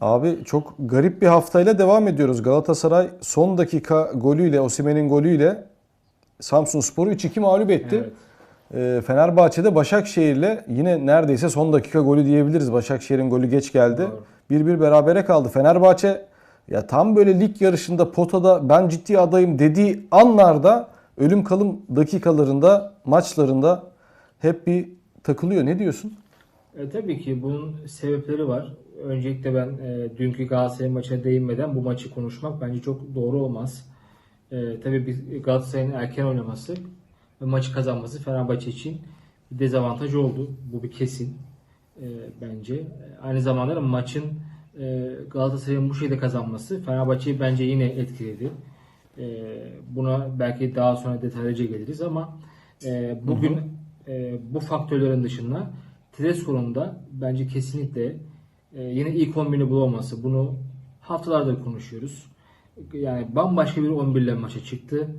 Abi çok garip bir haftayla devam ediyoruz. Galatasaray son dakika golüyle, Osimhen'in golüyle Samsunspor'u 3-2 mağlup etti. Evet. Ee, Fenerbahçe'de Başakşehir'le yine neredeyse son dakika golü diyebiliriz. Başakşehir'in golü geç geldi. Doğru. 1-1 berabere kaldı. Fenerbahçe ya tam böyle lig yarışında potada ben ciddi adayım dediği anlarda ölüm kalım dakikalarında maçlarında hep bir takılıyor. Ne diyorsun? E, tabii ki bunun sebepleri var. Öncelikle ben e, dünkü Galatasaray maçına değinmeden bu maçı konuşmak bence çok doğru olmaz. E, tabii biz Galatasaray'ın erken oynaması ve maçı kazanması Fenerbahçe için bir dezavantaj oldu. Bu bir kesin e, bence. Aynı zamanda da maçın e, Galatasaray'ın bu şeyde kazanması Fenerbahçe'yi bence yine etkiledi. E, buna belki daha sonra detaylıca geliriz ama e, bugün e, bu faktörlerin dışında Tedesco'nun da bence kesinlikle e, yine ilk 11'ini bulamaması. Bunu haftalardır konuşuyoruz. Yani bambaşka bir 11 ile maça çıktı.